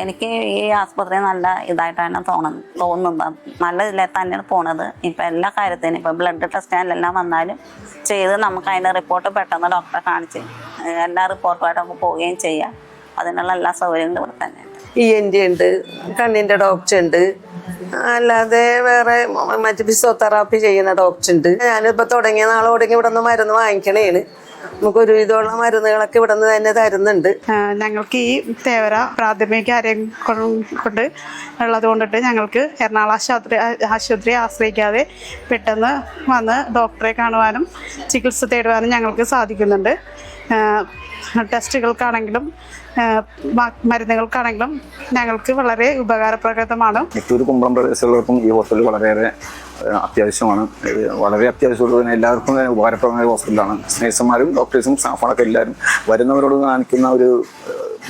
എനിക്ക് ഈ ആസ്പത്രി നല്ല ഇതായിട്ടാണ് തോന്നുന്നത് തോന്നുന്നത്. നല്ല ഇതിലെ തന്നെയാണ് പോണത്. ഇപ്പം എല്ലാ കാര്യത്തിനും ഇപ്പം ബ്ലഡ് ടെസ്റ്റ് എല്ലാം വന്നാലും ചെയ്ത് നമുക്ക് അതിന്റെ റിപ്പോർട്ട് പെട്ടെന്ന് ഡോക്ടറെ കാണിച്ച് എല്ലാ റിപ്പോർട്ടുമായിട്ട് നമുക്ക് പോവുകയും ചെയ്യാം. അതിനുള്ള എല്ലാ സൗകര്യങ്ങളും ഇവിടെ തന്നെ ഇ എൻ ഉണ്ട് കണ്ണിന്റെ ഡോക്ടർ ഉണ്ട്. അല്ലാതെ വേറെ മറ്റ് ഫിസിയോതെറാപ്പി ചെയ്യുന്ന ഡോക്ടർ ഉണ്ട്. ഞാനിപ്പോ തുടങ്ങിയ നാളെ ഇവിടെ നിന്ന് മരുന്ന് വാങ്ങിക്കണേണ്. നമുക്ക് ഒരുവിധമുള്ള മരുന്നുകളൊക്കെ ഇവിടെ നിന്ന് തന്നെ തരുന്നുണ്ട്. ഞങ്ങൾക്ക് ഈ തേവര പ്രാഥമിക ആരോഗ്യം കൊണ്ട് ഉള്ളത് കൊണ്ടിട്ട് ഞങ്ങൾക്ക് എറണാകുളം ആശുപത്രി ആശുപത്രിയെ ആശ്രയിക്കാതെ പെട്ടെന്ന് വന്ന് ഡോക്ടറെ കാണുവാനും ചികിത്സ തേടുവാനും ഞങ്ങൾക്ക് സാധിക്കുന്നുണ്ട്. ടെസ്റ്റുകൾക്കാണെങ്കിലും ആ, മരുന്നുകൾക്കാണെങ്കിലും ഞങ്ങൾക്ക് വളരെ ഉപകാരപ്രദമാണ്. നെട്ടൂർ കുമ്പളം പ്രദേശത്തുള്ളവർക്കും ഈ ഹോസ്പിറ്റൽ വളരെയേറെ അത്യാവശ്യമാണ്. വളരെ അത്യാവശ്യമുള്ളത് തന്നെ എല്ലാവർക്കും തന്നെ ഉപകാരപ്രദമായ ഹോസ്പിറ്റലാണ്. നേഴ്സുമാരും ഡോക്ടേഴ്സും സ്റ്റാഫുകളൊക്കെ എല്ലാവരും വരുന്നവരോട് കാണിക്കുന്ന ഒരു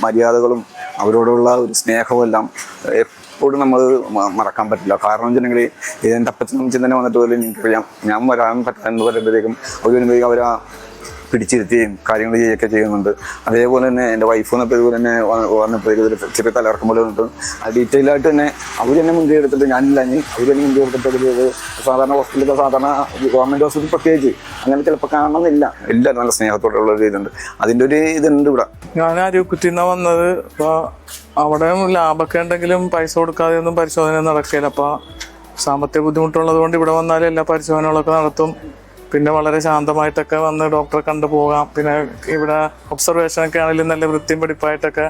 മര്യാദകളും അവരോടുള്ള ഒരു സ്നേഹവും എല്ലാം എപ്പോഴും നമ്മൾ മറക്കാൻ പറ്റില്ല. കാരണം വെച്ചിട്ടുണ്ടെങ്കിൽ ഇതിന്റെ അപ്പച്ചനും ചിന്തനെ വന്നിട്ട് പോലും എനിക്കറിയാം ഞാൻ വരാൻ പറ്റാന്ന് പറയുമ്പോഴത്തേക്കും അവർ വരുമ്പോഴേക്കും അവർ പിടിച്ചിരുത്തുകയും കാര്യങ്ങൾ ചെയ്യുകയൊക്കെ ചെയ്യുന്നുണ്ട്. അതേപോലെ തന്നെ എന്റെ വൈഫ് വന്നപ്പോൾ ഇതുപോലെ തന്നെ വന്നപ്പോഴേക്കും ചെറിയ തലർക്കം പോലെ ആ ഡീറ്റെയിൽ ആയിട്ട് തന്നെ അവർ തന്നെ മുൻകൈ എടുത്തിട്ട് ഞാനില്ല ഇനി അവർ തന്നെ മുൻകൈ എടുത്തിട്ട് സാധാരണ ഹോസ്പിറ്റലിലെ സാധാരണ ഗവൺമെന്റ് ഹോസ്പിറ്റൽ പ്രത്യേകിച്ച് അങ്ങനെ ചിലപ്പോൾ കാണണമെന്നില്ല. എല്ലാം നല്ല സ്നേഹത്തോടുള്ള ഒരു ഇതുണ്ട്. അതിന്റെ ഒരു ഇതുണ്ട് ഇവിടെ. ഞാൻ അരുക്കുറ്റിന്നാ വന്നത് ഇപ്പോൾ അവിടെ ലാഭമൊക്കെ ഉണ്ടെങ്കിലും പൈസ കൊടുക്കാതെ ഒന്നും പരിശോധന നടക്കില്ല അപ്പോൾ സാമ്പത്തിക ബുദ്ധിമുട്ടുള്ളത് കൊണ്ട് ഇവിടെ വന്നാൽ എല്ലാ പരിശോധനകളൊക്കെ നടത്തും. പിന്നെ വളരെ ശാന്തമായിട്ടൊക്കെ വന്ന് ഡോക്ടറെ കണ്ടു പോകാം. പിന്നെ ഇവിടെ ഒബ്സർവേഷനൊക്കെ ആണെങ്കിലും നല്ല വൃത്തിയും പിടിപ്പായിട്ടൊക്കെ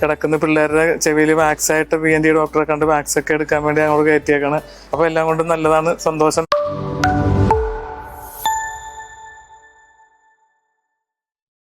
കിടക്കുന്ന പിള്ളേരുടെ ചെവിയിൽ വാക്സ് ആയിട്ട് പി എൻ ഡി ഡോക്ടറെ കണ്ട് വാക്സ് ഒക്കെ എടുക്കാൻ വേണ്ടി അങ്ങോട്ട് കയറ്റിയേക്കാണ്. അപ്പോൾ എല്ലാം കൊണ്ടും നല്ലതാണ്. സന്തോഷം.